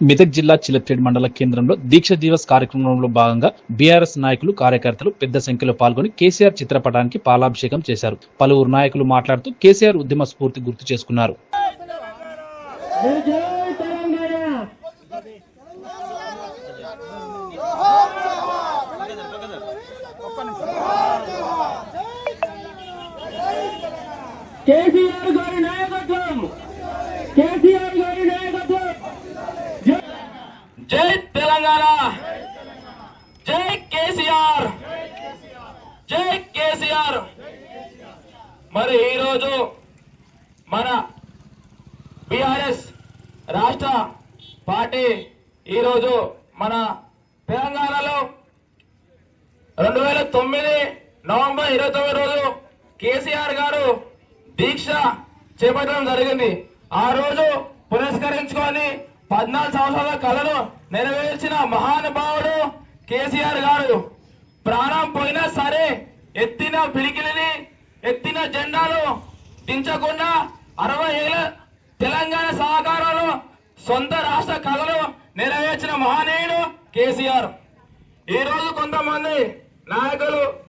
మెదక్ జిల్లా చిలక్చేడ్ మండల కేంద్రంలో దీక్ష దివస్ కార్యక్రమంలో భాగంగా బీఆర్ఎస్ నాయకులు కార్యకర్తలు పెద్ద సంఖ్యలో పాల్గొని కేసీఆర్ చిత్రపటానికి పాలాభిషేకం చేశారు. పలువురు నాయకులు మాట్లాడుతూ కేసీఆర్ ఉద్యమ స్ఫూర్తి గుర్తు చేసుకున్నారు. కేసీఆర్ గారి నాయకత్వం! కేసీఆర్ గారి జై తెలంగాణ. జై కేసీఆర్. జై కేసీఆర్. మరి ఈరోజు మన బీఆర్ఎస్ రాష్ట్ర పార్టీ ఈరోజు మన తెలంగాణలో రెండు వేల తొమ్మిది నవంబర్ ఇరవై తొమ్మిది రోజు కేసీఆర్ గారు దీక్ష చేపట్టడం జరిగింది. ఆ రోజు పురస్కరించుకొని పద్నాలుగు సంవత్సరాల కళను నెరవేర్చిన మహానుభావుడు కేసీఆర్ గారు. ప్రాణం పోయినా సరే ఎత్తిన పిలికిలిని ఎత్తిన జెండాలు దించకుండా అరవై ఏళ్ళ తెలంగాణ సహకారాలు సొంత రాష్ట్ర కళలు నెరవేర్చిన మహానీయుడు కేసీఆర్. ఈరోజు కొంతమంది నాయకులు